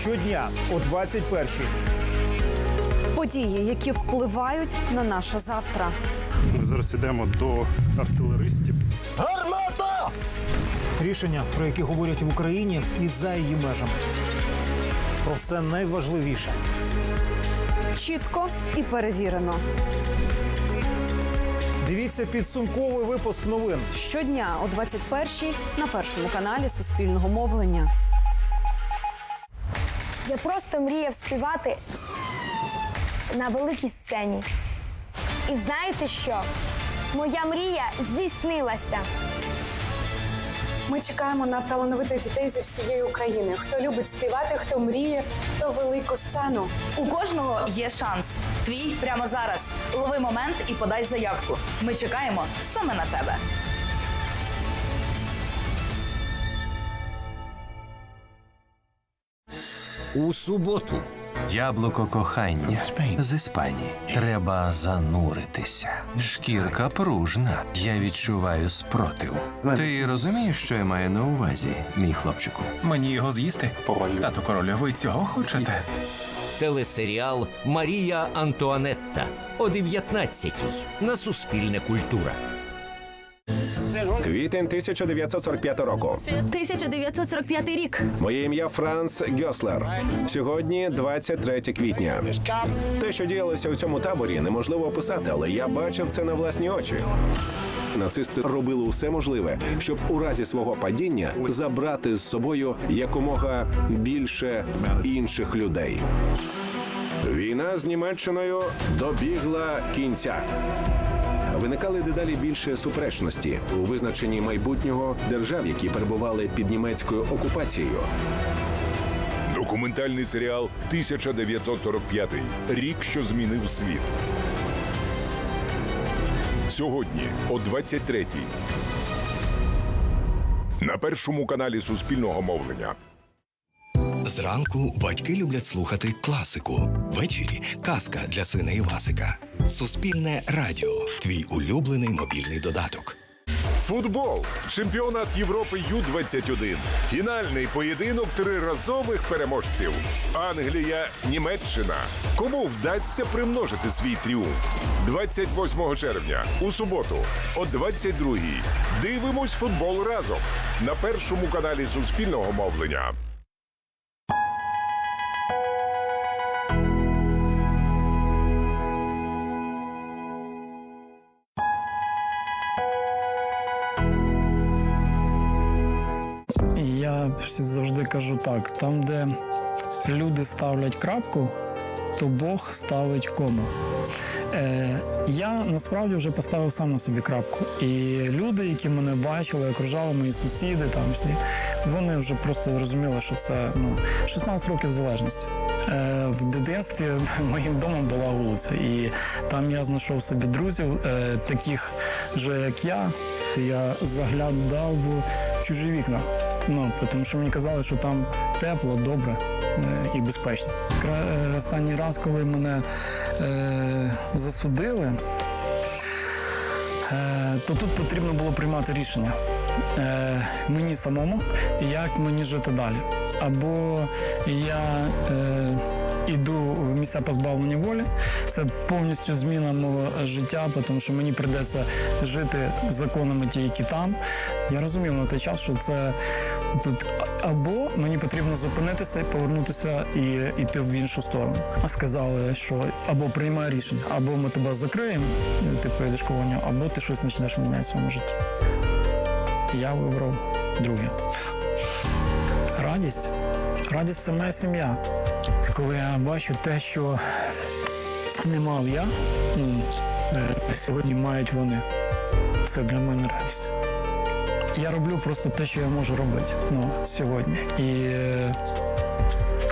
щодня о 21-й. Події, які впливають на наше завтра. Ми зараз йдемо до артилеристів. Гармата! Рішення, про які говорять в Україні і за її межами. Про все найважливіше. Чітко і перевірено. Дивіться підсумковий випуск новин. Щодня о 21-й на першому каналі Суспільного мовлення. Я просто мріяв співати на великій сцені. І знаєте що? Моя мрія здійснилася. Ми чекаємо на талановитих дітей зі всієї України. Хто любить співати, хто мріє про велику сцену. У кожного є шанс. Твій прямо зараз. Лови момент і подай заявку. Ми чекаємо саме на тебе. У суботу Яблуко кохання з Іспанії. Треба зануритися. Шкірка пружна. Я відчуваю спротив. Ти розумієш, що я маю на увазі, мій хлопчику? Мені його з'їсти? Тато королю, ви цього хочете? телесеріал Марія Антуанетта о 19-й на Суспільне культура. Квітень 1945 року. 1945 рік. Моє ім'я Франц Гьослер. Сьогодні 23 квітня. Те, що діялося у цьому таборі, неможливо описати, але я бачив це на власні очі. Нацисти робили усе можливе, щоб у разі свого падіння забрати з собою якомога більше інших людей. Війна з Німеччиною добігла кінця. Виникали дедалі більше суперечності у визначенні майбутнього держав, які перебували під німецькою окупацією. Документальний серіал 1945. Рік, що змінив світ. Сьогодні о 23-й. На першому каналі Суспільного мовлення. Зранку батьки люблять слухати класику. Ввечері казка для сина Івасика. Суспільне радіо. Твій улюблений мобільний додаток. Футбол. Чемпіонат Європи Ю-21. Фінальний поєдинок триразових переможців. Англія, Німеччина. Кому вдасться примножити свій тріумф? 28 червня у суботу о 22-й. Дивимось футбол разом на першому каналі Суспільного мовлення. Я завжди кажу так: там, де люди ставлять крапку, то Бог ставить кому. Е, я насправді вже поставив сам на собі крапку. І люди, які мене бачили, окружали мої сусіди, там всі, вони вже просто зрозуміли, що це ну, 16 років залежності. Е, в дитинстві моїм домом була вулиця, і там я знайшов собі друзів, е, таких же, як я. Я заглядав в чужі вікна. Ну, тому що мені казали, що там тепло, добре і безпечно. Кра- е, Останній раз, коли мене е, засудили, е, то тут потрібно було приймати рішення е, мені самому, як мені жити далі. Або я е, іду в місця позбавлення волі, це повністю зміна мого життя, тому що мені прийдеться жити законами ті, які там. Я розумів на той час, що це тут або мені потрібно зупинитися і повернутися і йти в іншу сторону. А сказали, що або приймай рішення, або ми тебе закриємо, ти поїдеш колонію, або ти щось почнеш міняти в своєму житті. Я вибрав друге. Радість. Радість це моя сім'я. І коли я бачу те, що не мав я, ну, е, сьогодні мають вони. Це для мене радість. Я роблю просто те, що я можу робити ну, сьогодні. І е,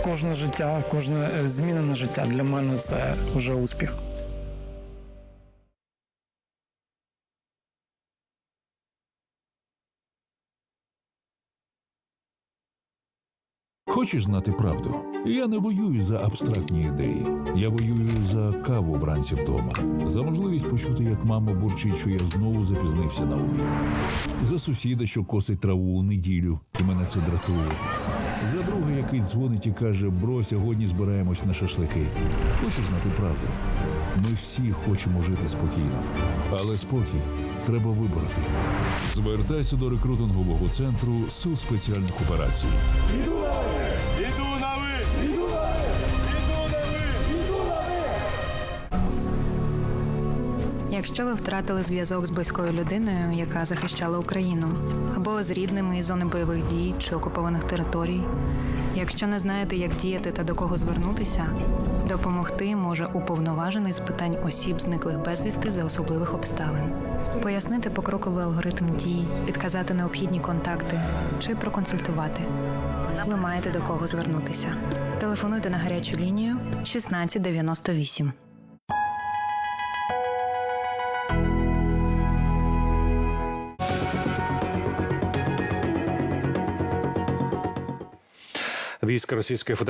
кожне життя, кожне е, змінене життя для мене це вже успіх. Хочеш знати правду? Я не воюю за абстрактні ідеї. Я воюю за каву вранці вдома, за можливість почути, як мама бурчить, що я знову запізнився на обід, за сусіда, що косить траву у неділю, і мене це дратує. За друга, який дзвонить і каже, бро, сьогодні збираємось на шашлики. Хочеш знати правду? Ми всі хочемо жити спокійно, але спокій треба вибороти. Звертайся до рекрутингового центру сил спеціальних операцій. Якщо ви втратили зв'язок з близькою людиною, яка захищала Україну, або з рідними із зони бойових дій чи окупованих територій, якщо не знаєте, як діяти та до кого звернутися, допомогти може уповноважений з питань осіб, зниклих безвісти за особливих обставин, пояснити покроковий алгоритм дій, підказати необхідні контакти чи проконсультувати. Ви маєте до кого звернутися. Телефонуйте на гарячу лінію 1698. Війська Російської Федерації